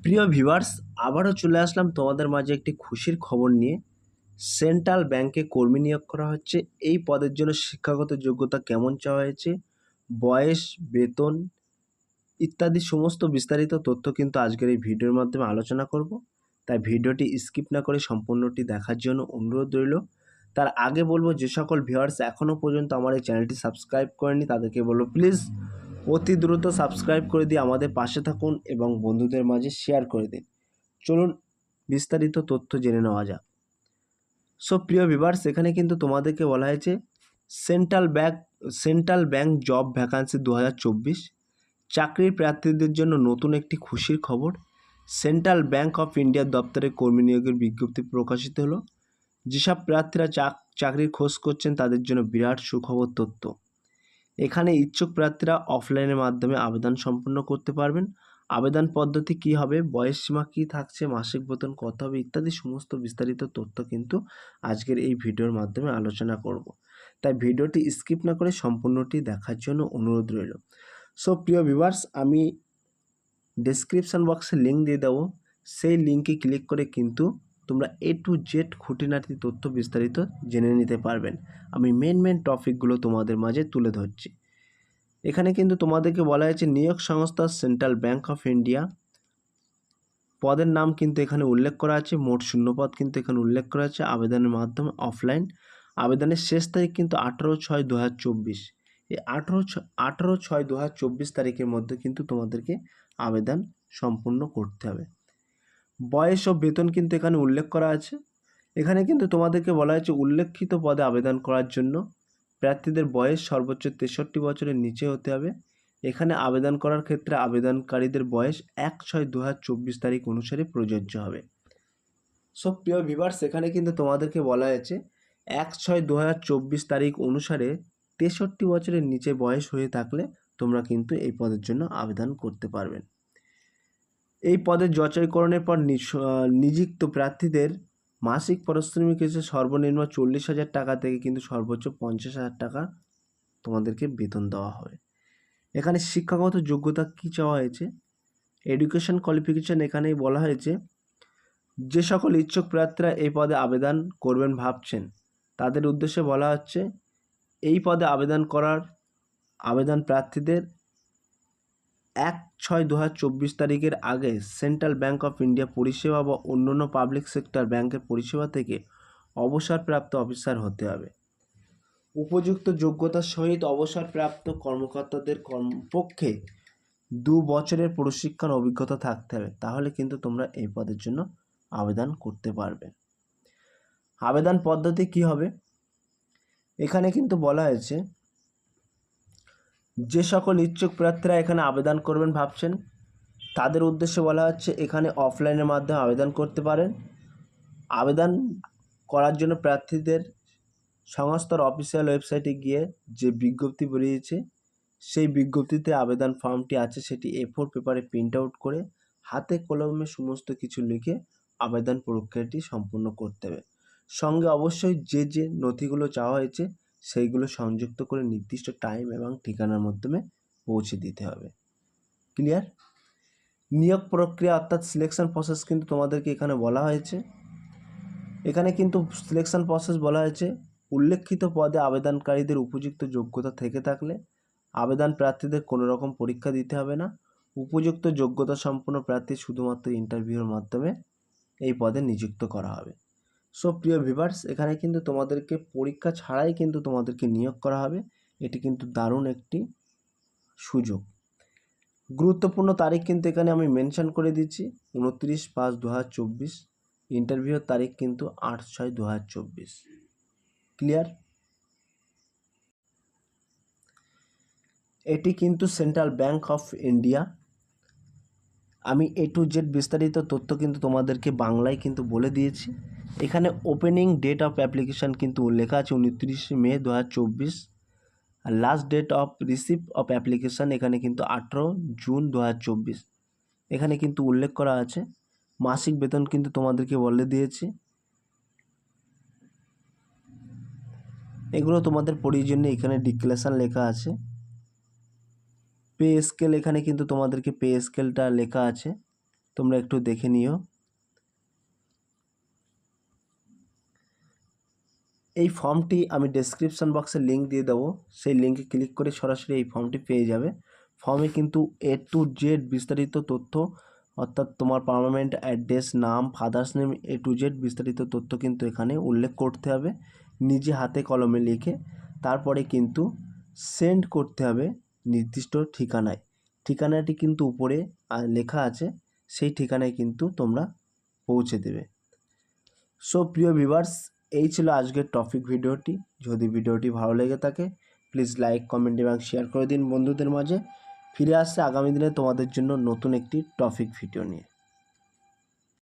প্রিয় ভিভার্স আবারও চলে আসলাম তোমাদের মাঝে একটি খুশির খবর নিয়ে। সেন্ট্রাল ব্যাংকে কর্মী নিয়োগ করা হচ্ছে। এই পদের জন্য শিক্ষাগত যোগ্যতা কেমন চাওয়া হয়েছে? বয়স, বেতন ইত্যাদি সমস্ত বিস্তারিত তথ্য কিন্তু আজকের এই ভিডিওর মাধ্যমে আলোচনা করব। তাই ভিডিওটি স্কিপ না করে সম্পূর্ণটি দেখার জন্য অনুরোধ রইল। তার আগে বলব, যে সকল ভিউয়ার্স এখনও পর্যন্ত আমার এই চ্যানেলটি সাবস্ক্রাইব করেনি তাদেরকে বলব, প্লিজ অতি দ্রুত সাবস্ক্রাইব করে দিয়ে আমাদের পাশে থাকুন এবং বন্ধুদের মাঝে শেয়ার করে দিন। চলুন বিস্তারিত তথ্য জেনে নেওয়া যাক। সো প্রিয় ভিভার্স এখানে কিন্তু তোমাদেরকে বলা হয়েছে central bank central bank job vacancy দু হাজার চব্বিশ, চাকরির প্রার্থীদের জন্য নতুন একটি খুশির খবর সেন্ট্রাল ব্যাংক অফ ইন্ডিয়ার দপ্তরে কর্মী নিয়োগের বিজ্ঞপ্তি প্রকাশিত হলো। যেসব প্রার্থীরা চাক, চাকরির খোঁজ করছেন, তাদের জন্য বিরাট সুখবর তথ্য। এখানে ইচ্ছুক প্রার্থীরা অফলাইনের মাধ্যমে আবেদন সম্পন্ন করতে পারবেন। আবেদন পদ্ধতি কী হবে? বয়স সীমা কী থাকছে? মাসিক বেতন কত হবে? ইত্যাদি সমস্ত বিস্তারিত তথ্য কিন্তু আজকের এই ভিডিওর মাধ্যমে আলোচনা করব। তাই ভিডিওটি স্কিপ না করে সম্পূর্ণটি দেখার জন্য অনুরোধ রইল। সো প্রিয় ভিউয়ার্স আমি ডেসক্রিপশান বক্সে লিঙ্ক দিয়ে দেবো। সেই লিঙ্কে ক্লিক করে কিন্তু তোমরা এ টু জেড খুঁটিনাটি তথ্য বিস্তারিত জেনে নিতে পারবেন। আমি মেন মেন টপিকগুলো তোমাদের মাঝে তুলে ধরছি। এখানে কিন্তু তোমাদেরকে বলা হয়েছে নিয়োগ সংস্থা সেন্ট্রাল ব্যাংক অফ ইন্ডিয়া পদের নাম কিন্তু এখানে উল্লেখ করা আছে, মোট শূন্যপদ কিন্তু এখানে উল্লেখ করা আছে, আবেদনের মাধ্যমে অফলাইন আবেদনের শেষ তারিখ কিন্তু আঠেরো ছয় দু হাজার চব্বিশ। এই আঠেরো ছ, আঠেরো ছয় দু হাজার চব্বিশ তারিখের মধ্যে কিন্তু তোমাদেরকে আবেদন সম্পূর্ণ করতে হবে। বয়স ও বেতন কিন্তু এখানে উল্লেখ করা আছে। এখানে কিন্তু তোমাদেরকে বলা হয়েছে উল্লেখিত পদে আবেদন করার জন্য প্রার্থীদের বয়স সর্বোচ্চ তেষট্টি বছরের নিচে হতে হবে। এখানে আবেদন করার ক্ষেত্রে আবেদনকারীদের বয়স এক ছয় দু তারিখ অনুসারে প্রযোজ্য হবে। সব প্রিয় ভিভার্স এখানে কিন্তু তোমাদেরকে বলা হয়েছে এক ছয় দু তারিখ অনুসারে তেষট্টি বছরের নিচে বয়স হয়ে থাকলে তোমরা কিন্তু এই পদের জন্য আবেদন করতে পারবেন এই পদের যাচাইকরণের পর নিযুক্ত প্রার্থীদের মাসিক পারিশ্রমিক হিসেবে সর্বনিম্ন চল্লিশ হাজার টাকা থেকে কিন্তু সর্বোচ্চ পঞ্চাশ হাজার টাকা তোমাদেরকে বেতন দেওয়া হবে। এখানে শিক্ষাগত যোগ্যতা কী চাওয়া হয়েছে? এডুকেশন কোয়ালিফিকেশান এখানেই বলা হয়েছে, যে সকল ইচ্ছুক প্রার্থীরা এই পদে আবেদন করবেন ভাবছেন, তাদের উদ্দেশ্যে বলা হচ্ছে, এই পদে আবেদন করার আবেদন প্রার্থীদের এক ছয় দু হাজার চব্বিশ তারিখের আগে সেন্ট্রাল ব্যাঙ্ক অফ ইন্ডিয়া পরিষেবা বা অন্যান্য পাবলিক সেক্টর ব্যাংকের পরিষেবা থেকে অবসরপ্রাপ্ত অফিসার হতে হবে। উপযুক্ত যোগ্যতার সহিত অবসরপ্রাপ্ত কর্মকর্তাদের কমপক্ষে দু বছরের প্রশিক্ষণ অভিজ্ঞতা থাকতে হবে। তাহলে কিন্তু তোমরা এই পদের জন্য আবেদন করতে পারবে। আবেদন পদ্ধতি কি হবে? এখানে কিন্তু বলা হয়েছে যে সকল ইচ্ছুক প্রার্থীরা এখানে আবেদন করবেন ভাবছেন, তাদের উদ্দেশ্যে বলা হচ্ছে এখানে অফলাইনের মাধ্যমে আবেদন করতে পারেন। আবেদন করার জন্য প্রার্থীদের সংস্থার অফিসিয়াল ওয়েবসাইটে গিয়ে যে বিজ্ঞপ্তি বেরিয়েছে, সেই বিজ্ঞপ্তিতে আবেদন ফর্মটি আছে, সেটি এ ফোর পেপারে প্রিন্ট আউট করে হাতে কলমে সমস্ত কিছু লিখে আবেদন প্রক্রিয়াটি সম্পূর্ণ করতে হবে। সঙ্গে অবশ্যই যে যে নথিগুলো চাওয়া হয়েছে সেইগুলো সংযুক্ত করে নির্দিষ্ট টাইম এবং ঠিকানার মাধ্যমে পৌঁছে দিতে হবে। ক্লিয়ার নিয়োগ প্রক্রিয়া অর্থাৎ সিলেকশন প্রসেস কিন্তু তোমাদেরকে এখানে বলা হয়েছে। এখানে কিন্তু সিলেকশন প্রসেস বলা হয়েছে। উল্লেখিত পদে আবেদনকারীদের উপযুক্ত যোগ্যতা থেকে থাকলে আবেদন প্রার্থীদের কোনো রকম পরীক্ষা দিতে হবে না। উপযুক্ত যোগ্যতা সম্পন্ন প্রার্থী শুধুমাত্র ইন্টারভিউর মাধ্যমে এই পদে নিযুক্ত করা হবে। সো প্রিয় ভিভার্স এখানে কিন্তু তোমাদেরকে পরীক্ষা ছাড়াই কিন্তু তোমাদেরকে নিয়োগ করা হবে। এটি কিন্তু দারুণ একটি সুযোগ। গুরুত্বপূর্ণ তারিখ কিন্তু এখানে আমি মেনশন করে দিচ্ছি। উনত্রিশ পাঁচ দু হাজার চব্বিশ ইন্টারভিউর তারিখ কিন্তু আট ছয় দু হাজার চব্বিশ। ক্লিয়ার এটি কিন্তু সেন্ট্রাল ব্যাংক অফ ইন্ডিয়া আমি এ টু জেড বিস্তারিত তথ্য কিন্তু তোমাদেরকে বাংলায় কিন্তু বলে দিয়েছি। এখানে ওপেনিং ডেট অফ অ্যাপ্লিকেশান কিন্তু লেখা আছে উনত্রিশে মে দু হাজার চব্বিশ। আর last date of receive of application এখানে কিন্তু আঠেরো জুন দু হাজার চব্বিশ। এখানে কিন্তু উল্লেখ করা আছে। মাসিক বেতন কিন্তু তোমাদেরকে বলে দিয়েছি। এগুলো তোমাদের প্রয়োজনে এখানে ডিক্লেশান লেখা আছে। পে স্কেল এখানে কিন্তু তোমাদেরকে পে স্কেলটা লেখা আছে। তোমরা একটু দেখে নিও। এই ফর্মটি আমি ডেসক্রিপশন বক্সে লিঙ্ক দিয়ে দেবো। সেই লিঙ্কে ক্লিক করে সরাসরি এই ফর্মটি পেয়ে যাবে। ফর্মে কিন্তু এ টু জেড বিস্তারিত তথ্য, অর্থাৎ তোমার পার্মানেন্ট অ্যাড্রেস নাম father's name A to Z বিস্তারিত তথ্য কিন্তু এখানে উল্লেখ করতে হবে। নিজে হাতে কলমে লিখে তারপরে কিন্তু সেন্ড করতে হবে নির্দিষ্ট ঠিকানায়। ঠিকানাটি কিন্তু উপরে লেখা আছে, সেই ঠিকানায় কিন্তু তোমরা পৌঁছে দেবে। সো প্রিয় ভিভার্স এই ছিল আজকের টপিক ভিডিওটি। যদি ভিডিওটি ভালো লেগে থাকে প্লিজ লাইক কমেন্ট এবং শেয়ার করে দিন বন্ধুদের মাঝে। ফিরে আসছে আগামী দিনে তোমাদের জন্য নতুন একটি টপিক ভিডিও নিয়ে।